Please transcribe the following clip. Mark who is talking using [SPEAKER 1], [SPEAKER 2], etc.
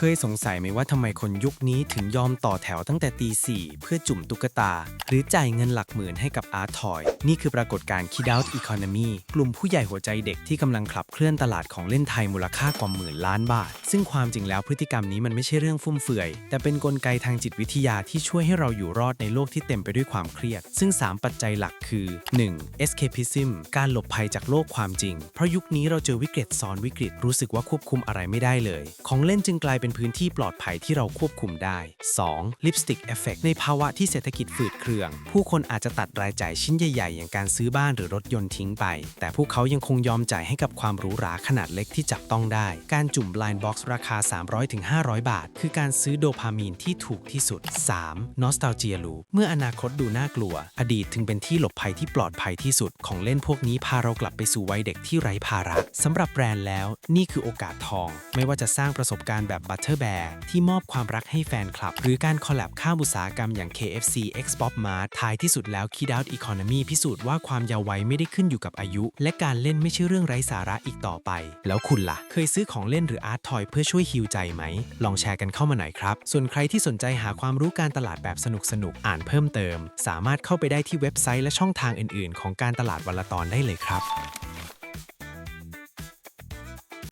[SPEAKER 1] เคยสงสัยไหมว่าทำไมคนยุคนี้ถึงยอมต่อแถวตั้งแต่ตีสี่เพื่อจุ่มตุ๊กตา หรือจ่ายเงินหลักหมื่นให้กับอาร์ตทอย นี่คือปรากฏการณ์ Kid Out Economy กลุ่มผู้ใหญ่หัวใจเด็กที่กำลังขับเคลื่อนตลาดของเล่นไทยมูลค่ากว่าหมื่นล้านบาท ซึ่งความจริงแล้วพฤติกรรมนี้มันไม่ใช่เรื่องฟุ่มเฟือย แต่เป็นกลไกทางจิตวิทยาที่ช่วยให้เราอยู่รอดในโลกที่เต็มไปด้วยความเครียด ซึ่ง 3 ปัจจัยหลักคือ 1. escapism การหลบภัยจากโลกความจริง เพราะยุคนี้เราเจอวิกฤตซ้อนวิกฤตรู้สึกว่าควบคุมอะไรไม่ได้เลย ของเล่นจึงกลายเป็นพื้นที่ปลอดภัยที่เราควบคุมได้ 2. lipstick effect ในภาวะที่เศรษฐกิจฝืดเครือง ผู้คนอาจจะตัดรายจ่ายชิ้นใหญ่ๆ อย่างการซื้อบ้านหรือรถยนต์ทิ้งไป แต่พวกเขายังคงยอมจ่ายให้กับความหรูหราขนาดเล็กที่จับต้องได้ การจุ่ม blind box ราคา 300-500 บาท คือการซื้อโดพามีนที่ถูกที่สุด 3. nostalgia loop เมื่ออนาคตดูน่ากลัว อดีตถึงเป็นที่หลบภัยที่ปลอดภัยที่สุด ของเล่นพวกนี้พาเรากลับไปสู่วัยเด็กที่ไร้ภาระสำหรับแบรนด์แล้ว นี่คือโอกาสทอง ไม่ว่าจะสร้างประสบการณ์แบบ Butter Bear ที่มอบความรักให้แฟนคลับ หรือการคอลแลบข้ามอุตสาหกรรมอย่าง KFC X Pop Mart ท้ายที่สุดแล้ว Kid Out Economy พิสูจน์ว่าความยาว์วัยไม่ได้ขึ้นอยู่กับอายุ และการเล่นไม่ใช่เรื่องไร้สาระอีกต่อไป แล้วคุณล่ะ เคยซื้อของเล่นหรืออาร์ตทอยเพื่อช่วยฮิวใจไหม ลองแชร์กันเข้ามาหน่อยครับ ส่วนใครที่สนใจหาความรู้การตลาดแบบสนุกๆอ่านเพิ่มเติม สามารถเข้าไปได้ที่เว็บไซต์และช่องทางอื่น ๆ ของการตลาดวันละตอนได้เลยครับ